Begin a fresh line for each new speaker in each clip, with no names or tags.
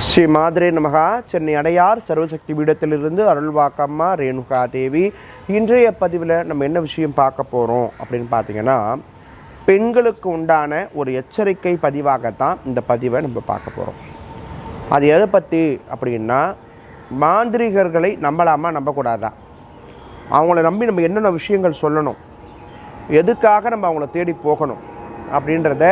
ஸ்ரீ மாதிரே நமகா. சென்னை அடையார் சர்வசக்தி பீடத்திலிருந்து அருள்வாக்கம்மா ரேணுகா தேவி இன்றைய பதிவில் நம்ம என்ன விஷயம் பார்க்க போகிறோம் அப்படின்னு பார்த்தீங்கன்னா பெண்களுக்கு உண்டான ஒரு எச்சரிக்கை பதிவாகத்தான் இந்த பதிவை நம்ம பார்க்க போகிறோம் அது எதை பற்றி அப்படின்னா மாந்திரிகர்களை நம்பலாமா நம்பக்கூடாதா? அவங்கள நம்பி நம்ம என்னென்ன விஷயங்கள் சொல்லணும்? எதுக்காக நம்ம அவங்கள தேடி போகணும்? அப்படின்றத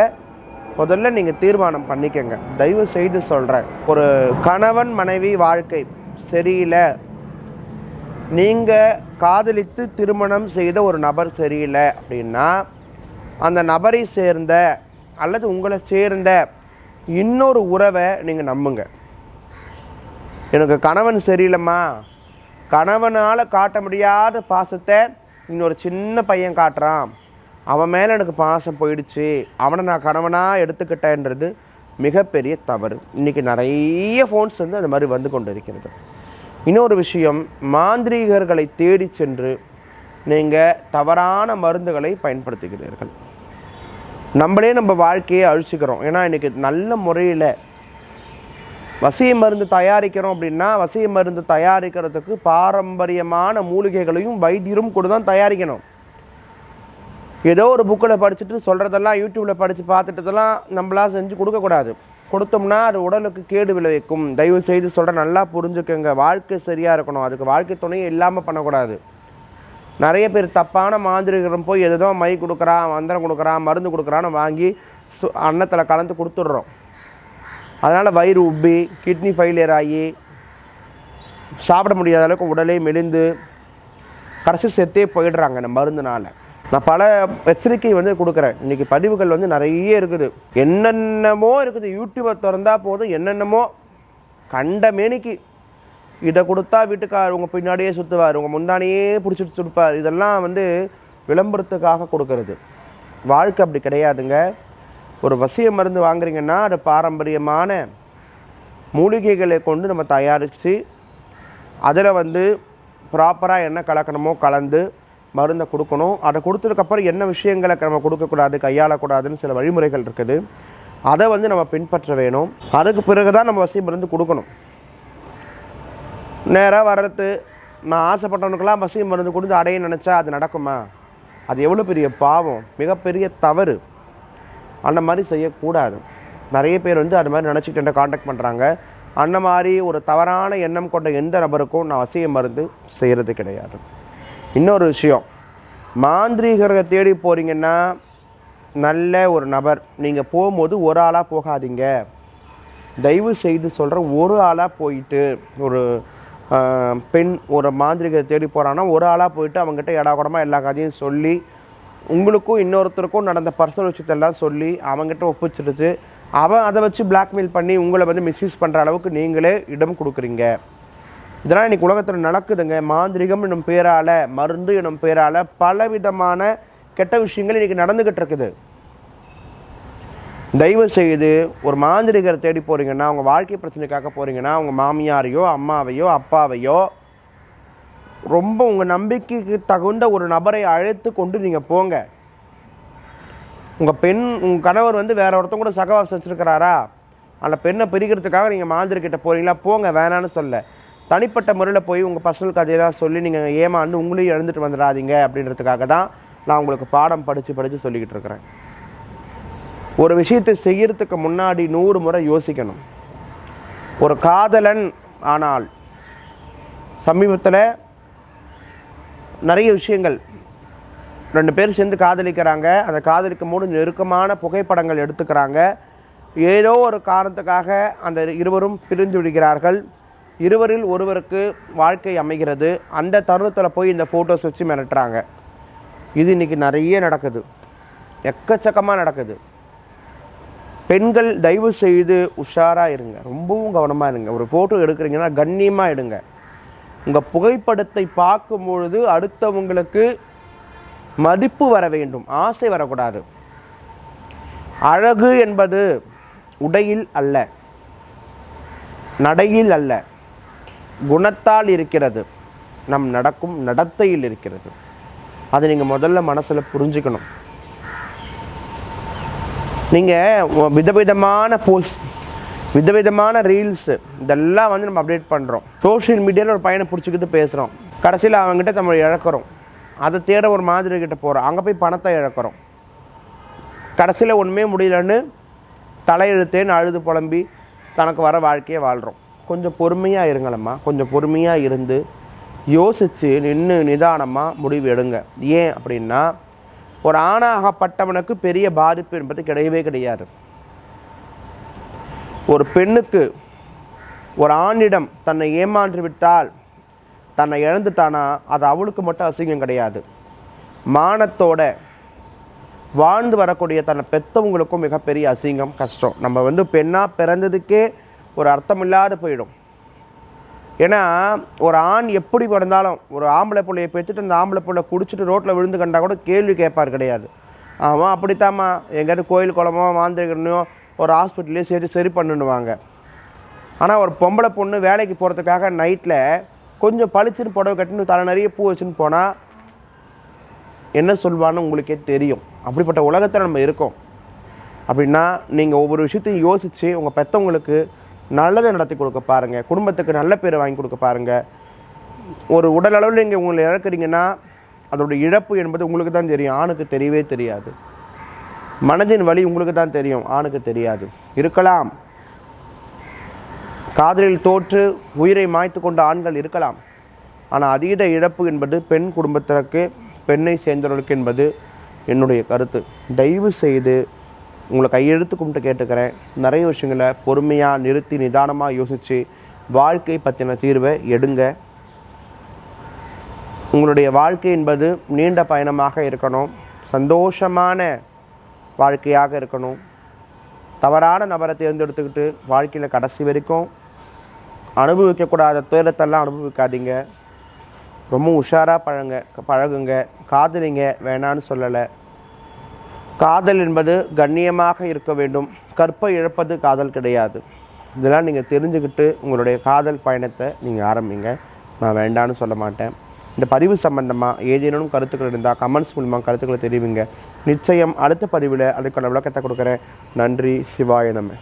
முதல்ல நீங்கள் தீர்மானம் பண்ணிக்கங்க. தயவு செய்து சொல்கிறேன் ஒரு கணவன் மனைவி வாழ்க்கை சரியில்லை. நீங்கள் காதலித்து திருமணம் செய்த ஒரு நபர் சரியில்லை அப்படின்னா அந்த நபரை சேர்ந்த அல்லது உங்களை சேர்ந்த இன்னொரு உறவை நீங்கள் நம்புங்க. எனக்கு கணவன் சரியில்லைம்மா. கணவனால் காட்ட முடியாத பாசத்தை இன்னொரு சின்ன பையன் காட்டுறான். அவன் மேலே எனக்கு பாசம் போயிடுச்சு. அவனை நான் கணவனாக எடுத்துக்கிட்டேன்றது மிகப்பெரிய தவறு. இன்றைக்கி நிறைய ஃபோன்ஸ் வந்து அந்த மாதிரி வந்து கொண்டு இருக்கிறது இன்னொரு விஷயம் மாந்திரீகர்களை தேடி சென்று நீங்கள் தவறான மருந்துகளை பயன்படுத்துகிறீர்கள். நம்மளே நம்ம வாழ்க்கையை அழிச்சுக்கிறோம். ஏன்னா இன்றைக்கி நல்ல முறையில் வசிய மருந்து தயாரிக்கிறோம் அப்படின்னா வசிய மருந்து தயாரிக்கிறதுக்கு பாரம்பரியமான மூலிகைகளையும் வைத்தியரும் கூட தான் தயாரிக்கணும். ஏதோ ஒரு புக்கில் படிச்சுட்டு சொல்கிறதெல்லாம் யூடியூப்பில் படித்து பார்த்துட்டதெல்லாம் நம்மளா செஞ்சு கொடுக்கக்கூடாது. கொடுத்தோம்னா அது உடலுக்கு கேடு விளைவிக்கும். தயவு செய்து சொல்கிற நல்லா புரிஞ்சுக்கோங்க. வாழ்க்கை சரியாக இருக்கணும். அதுக்கு வாழ்க்கை துணையும் இல்லாமல் பண்ணக்கூடாது. நிறைய பேர் தப்பான மாந்திரிகரம் போய் எதோ மை கொடுக்குறான் மந்திரம் கொடுக்குறான் மருந்து கொடுக்குறான்னு வாங்கி சு அன்னத்தில் கலந்து கொடுத்துட்றோம். அதனால் வயிறு உப்பி கிட்னி ஃபெயிலியர் ஆகி சாப்பிட முடியாத அளவுக்கு உடலே மெலிந்து கடைசி செத்தே போயிடுறாங்க இந்த மருந்துனால. நான் பல எச்சரிக்கை வந்து கொடுக்குறேன். இன்றைக்கி பதிவுகள் வந்து நிறைய இருக்குது. என்னென்னமோ இருக்குது. யூடியூபை திறந்தால் போதும். என்னென்னமோ கண்ட மேனிக்கு இதை கொடுத்தா வீட்டுக்கார் உங்கள் பின்னாடியே சுற்றுவார் உங்கள் முந்தானையே பிடிச்சிட்டு சுடுப்பார் இதெல்லாம் வந்து விளம்பரத்துக்காக கொடுக்கறது. வாழ்க்கை அப்படி கிடையாதுங்க. ஒரு வசிய மருந்து வாங்குறீங்கன்னா அது பாரம்பரியமான மூலிகைகளை கொண்டு நம்ம தயாரித்து அதில் வந்து ப்ராப்பராக என்ன கலக்கணுமோ கலந்து மருந்தை கொடுக்கணும். அதை கொடுத்ததுக்கப்புறம் என்ன விஷயங்களை நம்ம கொடுக்கக்கூடாது கையாளக்கூடாதுன்னு சில வழிமுறைகள் இருக்குது. அதை வந்து நம்ம பின்பற்ற வேணும். அதுக்கு பிறகு தான் நம்ம வசிய மருந்து கொடுக்கணும். நேராக வர்றது நான் ஆசைப்பட்டவனுக்கெல்லாம் வசிய மருந்து கொடுத்து அடைய நினச்சா அது நடக்குமா? அது எவ்வளோ பெரிய பாவம் மிகப்பெரிய தவறு. அந்த மாதிரி செய்யக்கூடாது. நிறைய பேர் வந்து அது மாதிரி நினச்சிக்கிட்டு காண்டாக்ட் பண்ணுறாங்க அந்த மாதிரி ஒரு தவறான எண்ணம் கொண்ட எந்த நபருக்கும் நான் வசிய மருந்து செய்கிறது கிடையாது. இன்னொரு விஷயம். மாந்திரீகரை தேடி போகிறீங்கன்னா நல்ல ஒரு நபர். நீங்கள் போகும்போது ஒரு ஆளாக போகாதீங்க. தயவு செய்து சொல்கிற ஒரு ஆளாக போயிட்டு ஒரு பெண் ஒரு மாந்திரிகரை தேடி போகிறான்னா ஒரு ஆளாக போயிட்டு அவங்ககிட்ட இடாகுடமாக எல்லா கதையும் சொல்லி உங்களுக்கும் இன்னொருத்தருக்கும் நடந்த பர்சனல் விஷயத்தெல்லாம் சொல்லி அவங்ககிட்ட ஒப்பிச்சிடுச்சு அவன் அதை வச்சு பிளாக்மெயில் பண்ணி உங்களை வந்து மிஸ்யூஸ் பண்ணுற அளவுக்கு நீங்களே இடம் கொடுக்குறீங்க. இதெல்லாம் இன்னைக்கு உலகத்தில் நடக்குதுங்க. மாந்திரிகம் என்னும் பேரால மருந்து என்னும் பேரால பலவிதமான கெட்ட விஷயங்கள் இன்னைக்கு நடந்துகிட்டு இருக்குது. தயவு செய்து ஒரு மாந்திரிகரை தேடி போறீங்கன்னா அவங்க வாழ்க்கை பிரச்சனைக்காக போறீங்கன்னா அவங்க மாமியாரையோ அம்மாவையோ அப்பாவையோ ரொம்ப உங்கள் நம்பிக்கைக்கு தகுந்த ஒரு நபரை அழைத்து கொண்டு நீங்கள் போங்க. உங்கள் பெண் உங்கள் கணவர் வந்து வேற ஒருத்தங்க கூட சகவாசம் வச்சிருக்கிறாரா? அந்த பெண்ணை பிரிக்கிறதுக்காக நீங்கள் மாந்திரிக்கிட்ட போகிறீங்களா போங்க வேணான்னு சொல்ல. தனிப்பட்ட முறையில் போய் உங்கள் பர்சனல் கதையெல்லாம் சொல்லி நீங்கள் ஏமாந்து உங்களையும் எழுந்துட்டு வந்துடாதீங்க அப்படின்றதுக்காக தான் நான் உங்களுக்கு பாடம் படித்து படித்து சொல்லிக்கிட்டு இருக்கிறேன். ஒரு விஷயத்தை செய்கிறதுக்கு முன்னாடி நூறு முறை யோசிக்கணும். ஒரு காதலன் ஆனால் சமீபத்தில் நிறைய விஷயங்கள். ரெண்டு பேர் சேர்ந்து காதலிக்கிறாங்க. அந்த காதலிக்கும் போது நெருக்கமான புகைப்படங்கள் எடுத்துக்கிறாங்க. ஏதோ ஒரு காரணத்துக்காக அந்த இருவரும் பிரிந்து விடுகிறார்கள். இருவரில் ஒருவருக்கு வாழ்க்கை அமைகிறது. அந்த தருணத்தில் போய் இந்த ஃபோட்டோஸ் வச்சு மிரட்டுறாங்க. இது இன்னைக்கு நிறைய நடக்குது. எக்கச்சக்கமாக நடக்குது. பெண்கள் தயவு செய்து உஷாராக இருங்க. ரொம்பவும் கவனமாக இருங்க. ஒரு ஃபோட்டோ எடுக்கிறீங்கன்னா கண்ணியமாக எடுங்க. உங்கள் புகைப்படத்தை பார்க்கும் பொழுது அடுத்தவங்களுக்கு மதிப்பு வர வேண்டும். ஆசை வரக்கூடாது. அழகு என்பது உடையில் அல்ல. நடையில் அல்ல. குணத்தால் இருக்கிறது. நம் நடக்கும் நடத்தையில் இருக்கிறது. அதை நீங்கள் முதல்ல மனசில் புரிஞ்சுக்கணும். நீங்கள் விதவிதமான போஸ்ட் விதவிதமான ரீல்ஸு இதெல்லாம் வந்து நம்ம அப்டேட் பண்ணுறோம் சோஷியல் மீடியாவில் ஒரு பையனை பிடிச்சிக்கிட்டு பேசுகிறோம் கடைசியில் அவங்ககிட்ட நம்ம இழக்கிறோம். அதை தேட ஒரு மாதிரி கிட்ட போகிறோம் அங்கே போய் பணத்தை இழக்கிறோம். கடைசியில் ஒன்றுமே முடியலன்னு தலையெழுத்தேன்னு அழுது புலம்பி தனக்கு வர வாழ்க்கையை வாழ்கிறோம் கொஞ்சம் பொறுமையாக இருங்களம்மா. கொஞ்சம் பொறுமையாக இருந்து யோசித்து நின்று நிதானமாக முடிவு எடுங்க. ஏன் அப்படின்னா ஒரு ஆணாகப்பட்டவனுக்கு பெரிய பாதிப்பு என்பது கிடையவே கிடையாது. ஒரு பெண்ணுக்கு ஒரு ஆணிடம் தன்னை ஏமாற்றி விட்டால் தன்னை இழந்துட்டானா அது அவளுக்கு மட்டும் அசிங்கம் கிடையாது. மானத்தோட வாழ்ந்து வரக்கூடிய தன்னை பெற்றவங்களுக்கும் மிகப்பெரிய அசிங்கம் கஷ்டம். நம்ம வந்து பெண்ணாக பிறந்ததுக்கே ஒரு அர்த்தம் இல்லாத போயிடும். ஏன்னா ஒரு ஆண் எப்படி பிறந்தாலும் ஒரு ஆம்பளை பிள்ளையை பெற்றுட்டு அந்த ஆம்பளை பிள்ளை குடிச்சிட்டு ரோட்டில் விழுந்து கண்டா கூட கேள்வி கேட்பார் கிடையாது. ஆமாம் அப்படித்தாம்மா. எங்கேயாவது கோயில் குளமோ மாந்திரிகனையோ ஒரு ஹாஸ்பிட்டல்லையோ சேர்த்து சரி பண்ணுவாங்க ஆனால் ஒரு பொம்பளை பொண்ணு வேலைக்கு போகிறதுக்காக நைட்டில் கொஞ்சம் பளிச்சுன்னு புடவை கட்டின்னு தலை நிறைய பூ வச்சுன்னு போனால் என்ன சொல்வான்னு உங்களுக்கே தெரியும். அப்படிப்பட்ட உலகத்தில் நம்ம இருக்கோம். அப்படின்னா நீங்கள் ஒவ்வொரு விஷயத்தையும் யோசித்து உங்கள் பெற்றவங்களுக்கு நல்லதை நடத்தி கொடுக்க பாருங்கள் குடும்பத்துக்கு நல்ல பேரை வாங்கி கொடுக்க பாருங்கள் ஒரு உடல் அளவில் நீங்கள் உங்களை இழக்கிறீங்கன்னா அதோடய இழப்பு என்பது உங்களுக்கு தான் தெரியும். ஆணுக்கு தெரியவே தெரியாது. மனதின் வழி உங்களுக்கு தான் தெரியும். ஆணுக்கு தெரியாது. இருக்கலாம். காதலில் தோற்று உயிரை மாய்த்து கொண்ட ஆண்கள் இருக்கலாம். ஆனால் அதீத இழப்பு என்பது பெண் குடும்பத்திற்கு பெண்ணை சேர்ந்தவர்களுக்கு என்பது என்னுடைய கருத்து. தயவு செய்து உங்களை கையெழுத்து கும்பிட்டு கேட்டுக்கிறேன். நிறைய விஷயங்களை பொறுமையாக நிறுத்தி நிதானமாக யோசித்து வாழ்க்கை பற்றின தீர்வை எடுங்க. உங்களுடைய வாழ்க்கை என்பது நீண்ட பயணமாக இருக்கணும். சந்தோஷமான வாழ்க்கையாக இருக்கணும். தவறான நபரை தேர்ந்தெடுத்துக்கிட்டு வாழ்க்கையில் கடைசி வரைக்கும் அனுபவிக்கக்கூடாத துயரத்தெல்லாம் அனுபவிக்காதீங்க. ரொம்ப உஷாராக பழங்க பழகுங்க. காதலிங்க வேணான்னு சொல்லலை. காதல் என்பது கண்ணியமாக இருக்க வேண்டும். கற்பை இழப்பது காதல் கிடையாது. இதெல்லாம் நீங்கள் தெரிஞ்சுக்கிட்டு உங்களுடைய காதல் பயணத்தை நீங்கள் ஆரம்பிங்க. நான் வேண்டான்னு சொல்ல மாட்டேன். இந்த பதிவு சம்பந்தமாக ஏதேனும் கருத்துக்கள் இருந்தால் கமெண்ட்ஸ் மூலமாக கருத்துக்களை தெரிவிங்க. நிச்சயம் அடுத்த பதிவில் அதுக்கான விளக்கத்தை கொடுக்குறேன். நன்றி. சிவாய நம்ம